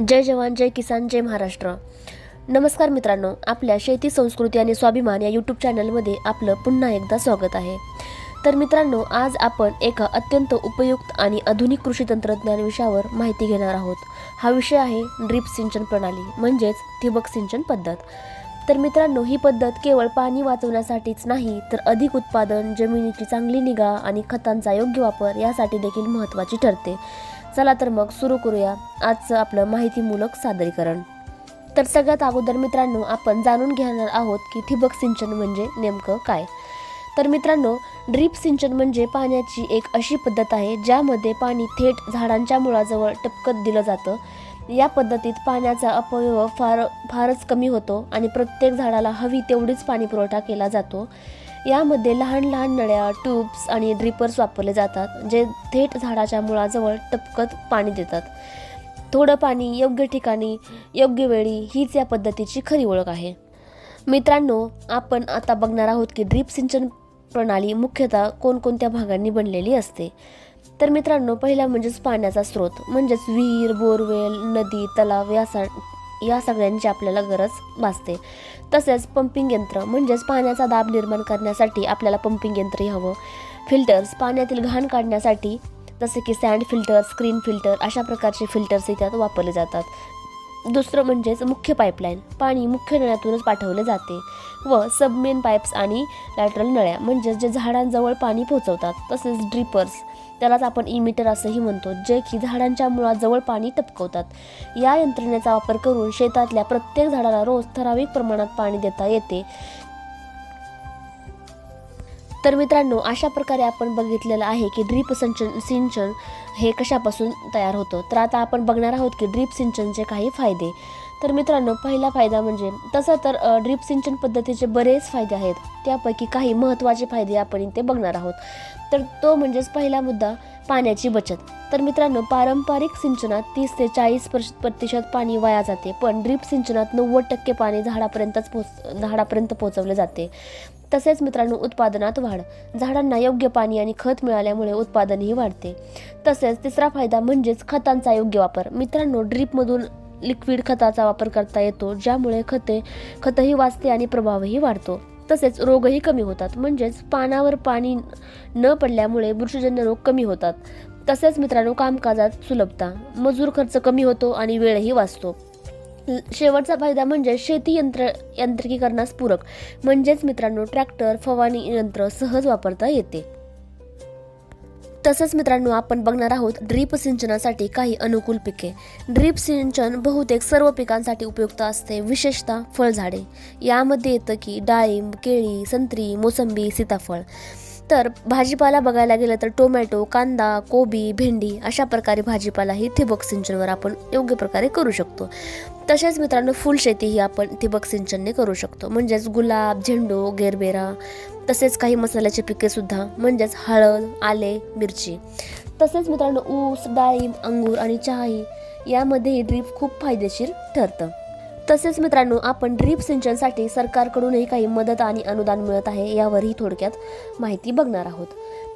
जय जवान जय किसान जय महाराष्ट्र. नमस्कार मित्रांनो आपल्या शेती संस्कृती आणि स्वाभिमान या यूट्यूब चॅनलमध्ये आपलं पुन्हा एकदा स्वागत आहे. तर मित्रांनो आज आपण एका अत्यंत उपयुक्त आणि आधुनिक कृषी तंत्रज्ञान विषयावर माहिती घेणार आहोत. हा विषय आहे ड्रीप सिंचन प्रणाली म्हणजेच ठिबक सिंचन पद्धत. तर मित्रांनो ही पद्धत केवळ पाणी वाचवण्यासाठीच नाही तर अधिक उत्पादन जमिनीची चांगली निगा आणि खतांचा योग्य वापर यासाठी देखील महत्त्वाची ठरते. चला तर मग सुरू करूया आजचं आपलं माहितीमूलक सादरीकरण. तर सगळ्यात अगोदर मित्रांनो आपण जाणून घेणार आहोत की ठिबक सिंचन म्हणजे नेमकं काय? तर मित्रांनो ड्रीप सिंचन म्हणजे पाण्याची एक अशी पद्धत आहे ज्यामध्ये पाणी थेट झाडांच्या मुळाजवळ टपकत दिलं जातं. या पद्धतीत पाण्याचा अपव्यय फार फारच कमी होतो आणि प्रत्येक झाडाला हवी तेवढीच पाणी पुरवठा केला जातो. यामध्ये लहान लहान नळ्या ट्यूब्स आणि ड्रिपर्स वापरले जातात जे थेट झाडाच्या मुळाजवळ टपकत पाणी देतात. थोडं पाणी योग्य ठिकाणी योग्य वेळी हीच या पद्धतीची खरी ओळख आहे. मित्रांनो आपण आता बघणार आहोत की ड्रीप सिंचन प्रणाली मुख्यतः कोणकोणत्या भागांनी बनलेली असते. तर मित्रांनो पहिला म्हणजेच पाण्याचा स्रोत म्हणजेच विहीर बोरवेल नदी तलाव यासा या सगळ्यांची आपल्याला गरज भासते. तसेच पंपिंग यंत्र म्हणजेच पाण्याचा दाब निर्माण करण्यासाठी आपल्याला पंपिंग यंत्रही हवं फिल्टर्स पाण्यातील घाण काढण्यासाठी जसे की सँड फिल्टर स्क्रीन फिल्टर अशा प्रकारचे फिल्टर्सही त्यात वापरले जातात. दुसरं म्हणजेच मुख्य पाईपलाईन पाणी मुख्य नळ्यातूनच पाठवले जाते व सबमेन पाईप्स आणि लॅटरल नळ्या म्हणजेच जे झाडांजवळ पाणी पोहोचवतात तसेच ड्रिपर्स त्यालाच आपण इमिटर असंही म्हणतो जे की झाडांच्या मुळाजवळ पाणी टपकवतात. या यंत्रणेचा वापर करून शेतातल्या प्रत्येक झाडाला रोज ठराविक प्रमाणात पाणी देता येते. तर मित्रांनो अशा प्रकारे आपण बघितलेलं आहे की ड्रीप सिंचन सिंचन हे कशापासून तयार होतं? तर आता आपण बघणार आहोत की ड्रीप सिंचनचे काही फायदे. तर मित्रांनो पहिला फायदा म्हणजे तसं तर ड्रीप सिंचन पद्धतीचे बरेच फायदे आहेत. त्यापैकी काही महत्त्वाचे फायदे आपण इथे बघणार आहोत. तर तो म्हणजेच पहिला मुद्दा पाण्याची बचत. तर मित्रांनो पारंपरिक सिंचनात तीस ते चाळीस प्रतिशत पाणी वाया जाते पण ड्रीप सिंचनात नव्वद टक्के पाणी झाडापर्यंतच पोच झाडापर्यंत पोहोचवले जाते. तसेच मित्रांनो उत्पादनात वाढ. झाडांना योग्य पाणी आणि खत मिळाल्यामुळे उत्पादनही वाढते. तसेच तिसरा फायदा म्हणजेच खतांचा योग्य वापर. मित्रांनो ड्रीपमधून लिक्विड खताचा वापर करता येतो ज्यामुळे खते खतही वाचते आणि प्रभावही वाढतो. तसेच रोगही कमी होतात. म्हणजेच पानावर पाणी न पडल्यामुळे बुरशीजन्य रोग कमी होतात. तसेच मित्रांनो कामकाजात सुलभता. मजूर खर्च कमी होतो आणि वेळही वाचतो. शेवटचा फायदा म्हणजे शेती यंत्र यांत्रिकीकरणास पूरक. म्हणजेच मित्रांनो ट्रॅक्टर फवारणी यंत्र सहज वापरता येते. तसंच मित्रांनो आपण बघणार आहोत ड्रीप सिंचनासाठी काही अनुकूल पिके. ड्रीप सिंचन बहुतेक सर्व पिकांसाठी उपयुक्त असते विशेषतः फळझाडे. यामध्ये येतं की डाळिंब केळी संत्री मोसंबी सीताफळ. तर भाजीपाला बघायला गेलं तर टोमॅटो कांदा कोबी भेंडी अशा प्रकारे भाजीपालाही ठिबक सिंचनवर आपण योग्य प्रकारे करू शकतो. तसेच मित्रांनो फुलशेतीही आपण ठिबक सिंचनने करू शकतो. म्हणजेच गुलाब झेंडू गेरबेरा तसेच काही मसाल्याचे पिकेसुद्धा म्हणजेच हळद आले मिरची. तसेच मित्रांनो ऊस डाळिंब अंगूर आणि चहाही यामध्येही ड्रीप खूप फायदेशीर ठरतं. तसेच मित्रांनो आपण ड्रीप सिंचनसाठी सरकारकडूनही काही मदत आणि अनुदान मिळत आहे यावरही थोडक्यात माहिती बघणार आहोत.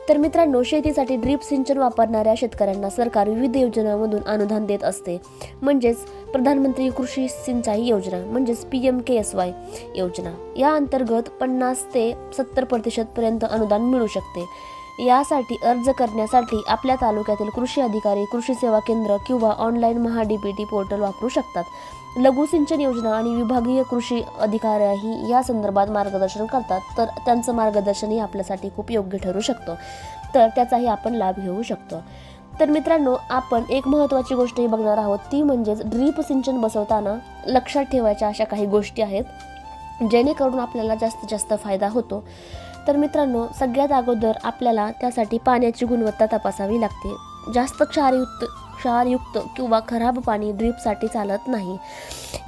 तर मित्रांनो शेतीसाठी ड्रीप सिंचन वापरणाऱ्या शेतकऱ्यांना सरकार विविध योजनांमधून अनुदान देत असते. म्हणजेच प्रधानमंत्री कृषी सिंचाई योजना म्हणजेच P M K S Y योजना. या अंतर्गत पन्नास ते सत्तर प्रतिशतपर्यंत अनुदान मिळू शकते. यासाठी अर्ज करण्यासाठी आपल्या तालुक्यातील कृषी अधिकारी कृषी सेवा केंद्र किंवा online Maha D B T portal वापरू शकतात. लघु सिंचन योजना आणि विभागीय कृषी अधिकाऱ्याही या संदर्भात मार्गदर्शन करतात तर त्यांचं मार्गदर्शनही आपल्यासाठी खूप योग्य ठरू शकतं. तर त्याचाही आपण लाभ घेऊ शकतो. तर मित्रांनो आपण एक महत्त्वाची गोष्टही बघणार आहोत ती म्हणजेच ड्रीप सिंचन बसवताना लक्षात ठेवायच्या अशा काही गोष्टी आहेत जेणेकरून आपल्याला जास्तीत जास्त फायदा होतो. तर मित्रांनो सगळ्यात अगोदर आपल्याला त्यासाठी पाण्याची गुणवत्ता तपासावी लागते. जास्त क्षारयुक्त क्षारयुक्त किंवा खराब पाणी ड्रीपसाठी चालत नाही.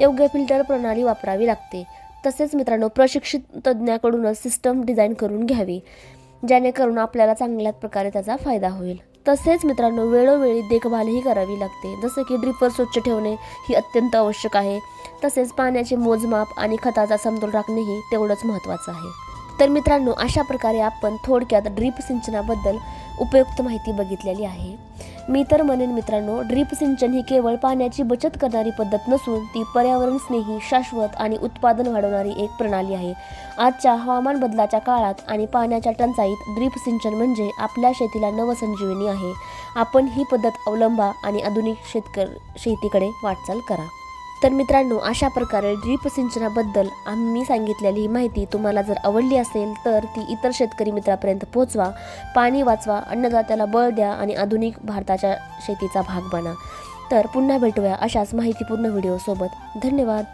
योग्य फिल्टर प्रणाली वापरावी लागते. तसेच मित्रांनो प्रशिक्षित तज्ज्ञाकडूनच सिस्टम डिझाईन करून घ्यावी जेणेकरून आपल्याला चांगल्या प्रकारे त्याचा फायदा होईल. तसेच मित्रांनो वेळोवेळी देखभालही करावी लागते. जसं की ड्रिपर स्वच्छ ठेवणे ही अत्यंत आवश्यक आहे. तसेच पाण्याचे मोजमाप आणि खताचा समतोल राखणेही तेवढंच महत्त्वाचं आहे. तर मित्रांनो अशा प्रकारे आपण थोडक्यात ड्रीप सिंचनाबद्दल उपयुक्त माहिती बघितलेली आहे. मी तर म्हणेन मित्रांनो ड्रीप सिंचन ही केवळ पाण्याची बचत करणारी पद्धत नसून ती पर्यावरण स्नेही शाश्वत आणि उत्पादन वाढवणारी एक प्रणाली आहे. आजच्या हवामान बदलाच्या काळात आणि पाण्याच्या टंचाईत ड्रीप सिंचन म्हणजे आपल्या शेतीला नवसंजीवनी आहे. आपण ही पद्धत अवलंबा आणि आधुनिक शेतकर शेतीकडे वाटचाल करा. तर मित्रांनो अशा प्रकारे ड्रीप सिंचनाबद्दल आम्ही सांगितलेली ही माहिती तुम्हाला जर आवडली असेल तर ती इतर शेतकरी मित्रापर्यंत पोहोचवा पाणी वाचवा अन्नदात्याला बळ द्या आणि आधुनिक भारताच्या शेतीचा भाग बना. तर पुन्हा भेटूया अशाच माहितीपूर्ण व्हिडिओसोबत. धन्यवाद.